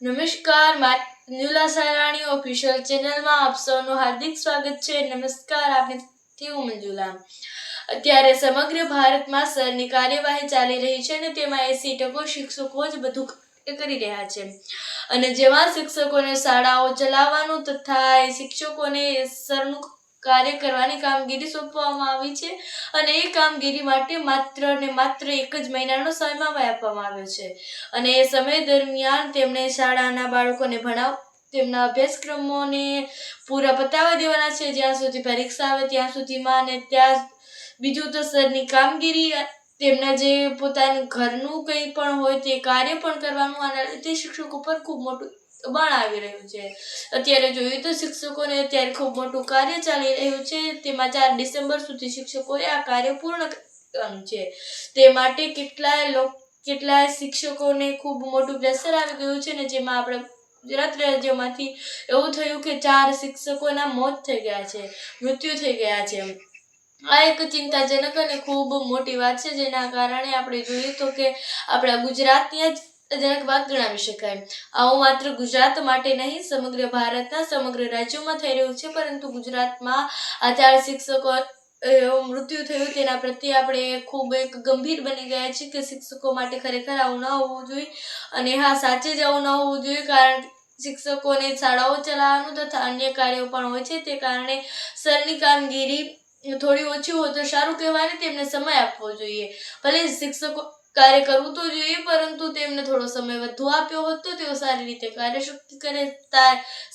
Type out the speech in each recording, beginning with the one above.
નમસ્કાર ન્યુલા સારાણી ઓફિશિયલ ચેનલમાં આપ સૌનું હાર્દિક સ્વાગત છે. નમસ્કાર, આપની હું મંજુલા અત્યારે સમગ્ર ભારતમાં સરની કાર્યવાહી ચાલી રહી છે અને તેમાં એસી ટકો શિક્ષકો જ બધું કરી રહ્યા છે. અને જેમાં શિક્ષકોને શાળાઓ ચલાવવાનું તથા શિક્ષકોને સરનું કાર્ય કરવાની કામગીરી સોંપવામાં આવી છે અને એ કામગીરી માટે માત્ર ને માત્ર એક જ મહિનાનો સમય આપવામાં આવ્યો છે. અને એ સમય દરમિયાન તેમણે શાળાના બાળકોને ભણાવ, તેમના અભ્યાસક્રમોને પૂરા પતાવી દેવાના છે. જ્યાં સુધી પરીક્ષા આવે ત્યાં સુધીમાં અને ત્યાં બીજું તો સરની કામગીરી, તેમના જે પોતાનું ઘરનું કંઈ પણ હોય તે કાર્ય પણ કરવાનું આના લીધે શિક્ષકો પર ખૂબ મોટું દબાણ આવી રહ્યું છે. અત્યારે જોયું તો શિક્ષકોને અત્યારે ખૂબ મોટું કાર્ય ચાલી રહ્યું છે. તેમાં ચાર ડિસેમ્બર સુધી શિક્ષકોએ આ કાર્ય પૂર્ણ કરવાનું છે. તે માટે કેટલાય લોક, કેટલાય શિક્ષકોને ખૂબ મોટું પ્રેશર આવી ગયું છે ને જેમાં આપણે ગુજરાત રાજ્યમાંથી એવું થયું કે ચાર શિક્ષકોના મોત થઈ ગયા છે, મૃત્યુ થઈ ગયા છે. આ એક ચિંતાજનક અને ખૂબ મોટી વાત છે. જેના કારણે આપણે જોઈએ તો કે આપણા ગુજરાતની જ જનક વાત ગણાવી શકાય. આવું માત્ર ગુજરાત માટે નહીં, સમગ્ર ભારતના સમગ્ર રાજ્યોમાં થઈ રહ્યું છે, પરંતુ ગુજરાતમાં આ ચાર શિક્ષકો મૃત્યુ થયું તેના પ્રત્યે આપણે ખૂબ એક ગંભીર બની ગયા છીએ કે શિક્ષકો માટે ખરેખર આવું ન હોવું જોઈએ. અને હા, સાચે જ આવું ન હોવું જોઈએ, કારણ શિક્ષકોને શાળાઓ ચલાવવાનું તથા અન્ય કાર્યો પણ હોય છે, તે કારણે સરની કામગીરી થોડી ઓછી હોય તો સારું કહેવાય તેમને સમય આપવો જોઈએ. ભલે શિક્ષકો કાર્ય કરવું તો જોઈએ, પરંતુ તેમને થોડો સમય વધુ આપ્યો હોત તો તેઓ સારી રીતે કાર્યશક્તિ કરે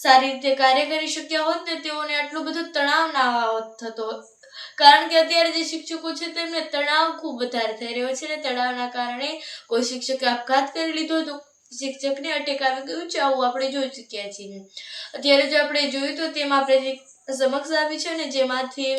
સારી રીતે કાર્ય કરી શક્યા હોત ને તેઓને આટલો બધો તણાવ ના થતો કારણ કે અત્યારે જે શિક્ષકો છે તેમને તણાવ ખૂબ વધારે થઈ રહ્યો છે અને તણાવના કારણે કોઈ શિક્ષકે આપઘાત કરી લીધો હતો શિક્ષકને અટેક આવી ગયું છે, આવું આપણે જોઈ ચૂક્યા છીએ. અત્યારે જો આપણે જોયું તો તેમાં આપણે જે સમક્ષ આવી છે ને જેમાંથી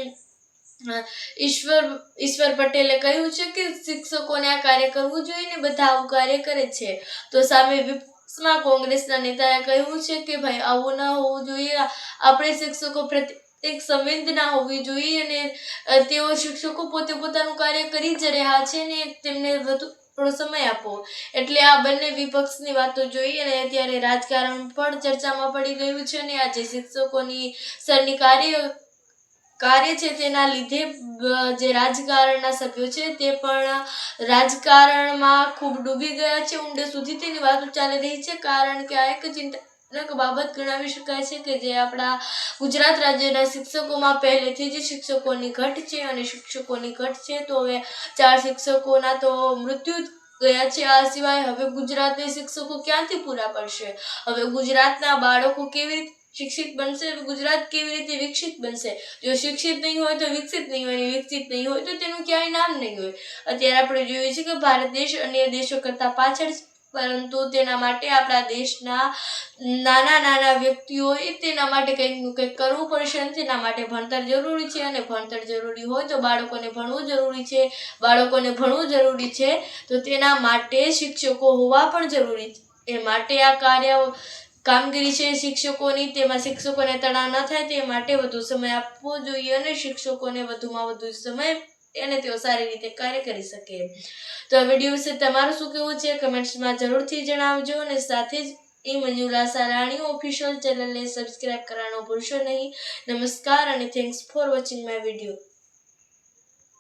ઈશ્વર ઈશ્વર પટેલે કહ્યું છે કે શિક્ષકોને આ કાર્ય કરવું જોઈએ ને બધા આવું કાર્ય કરે છે. તો સામે વિપક્ષમાં કોંગ્રેસના નેતાએ કહ્યું છે કે ભાઈ, આવું ન હોવું જોઈએ. આપણે શિક્ષકો પ્રત્યે એક સંવેદના હોવી જોઈએ અને તેઓ શિક્ષકો પોતે પોતાનું કાર્ય કરી જ રહ્યા છે ને તેમને વધુ થોડો સમય આપો. એટલે આ બંને વિપક્ષની વાતો જોઈ અને અત્યારે રાજકારણ પણ ચર્ચામાં પડી ગયું છે ને આજે શિક્ષકોની સરની કાર્ય કાર્ય છે તેના લીધે જે રાજકારણના સભ્યો છે તે પણ રાજકારણમાં ખૂબ ડૂબી ગયા છે. ઊંડે સુધી તેની વાતો ચાલી રહી છે. કારણ કે આ એક ચિંતાજનક બાબત ગણાવી શકાય છે કે જે આપણા ગુજરાત રાજ્યના શિક્ષકોમાં પહેલેથી જ શિક્ષકોની ઘટ છે અને શિક્ષકોની ઘટ છે. તો હવે ચાર શિક્ષકોના તો મૃત્યુ ગયા છે. આ સિવાય હવે ગુજરાતના શિક્ષકો ક્યાંથી પૂરા પડશે? હવે ગુજરાતના બાળકો કેવી રીતે શિક્ષિત બનશે ગુજરાત કેવી રીતે વિકસિત બનશે? જો શિક્ષિત નહીં હોય તો વિકસિત નહીં હોય વિકસિત નહીં હોય તો તેનું ક્યાંય નામ નહીં હોય. અત્યારે આપણે જોઈએ છીએ કે ભારત દેશ અન્ય દેશો કરતાં પાછળ પરંતુ તેના માટે આપણા દેશના નાના નાના વ્યક્તિઓએ તેના માટે કંઈક કંઈક કરવું પડશે અને તેના માટે ભણતર જરૂરી છે અને ભણતર જરૂરી હોય તો બાળકોને ભણવું જરૂરી છે. બાળકોને ભણવું જરૂરી છે તો તેના માટે શિક્ષકો હોવા પણ જરૂરી છે. એ માટે આ કાર્ય કામગીરી છે શિક્ષકોની, તેમાં શિક્ષકોને તણાવ ન થાય તે માટે વધુ સમય આપવો જોઈએ અને શિક્ષકોને વધુમાં વધુ સમય એને તેઓ સારી રીતે કાર્ય કરી શકે. તો આ વીડિયો વિશે તમારું શું કહેવું છે? કમેન્ટ્સમાં જરૂરથી જણાવજો અને સાથે જ એ મંજુલા સારાણી ઓફિશિયલ ચેનલને સબસ્ક્રાઇબ કરવાનું ભૂલશો નહીં. નમસ્કાર અને thanks for watching my video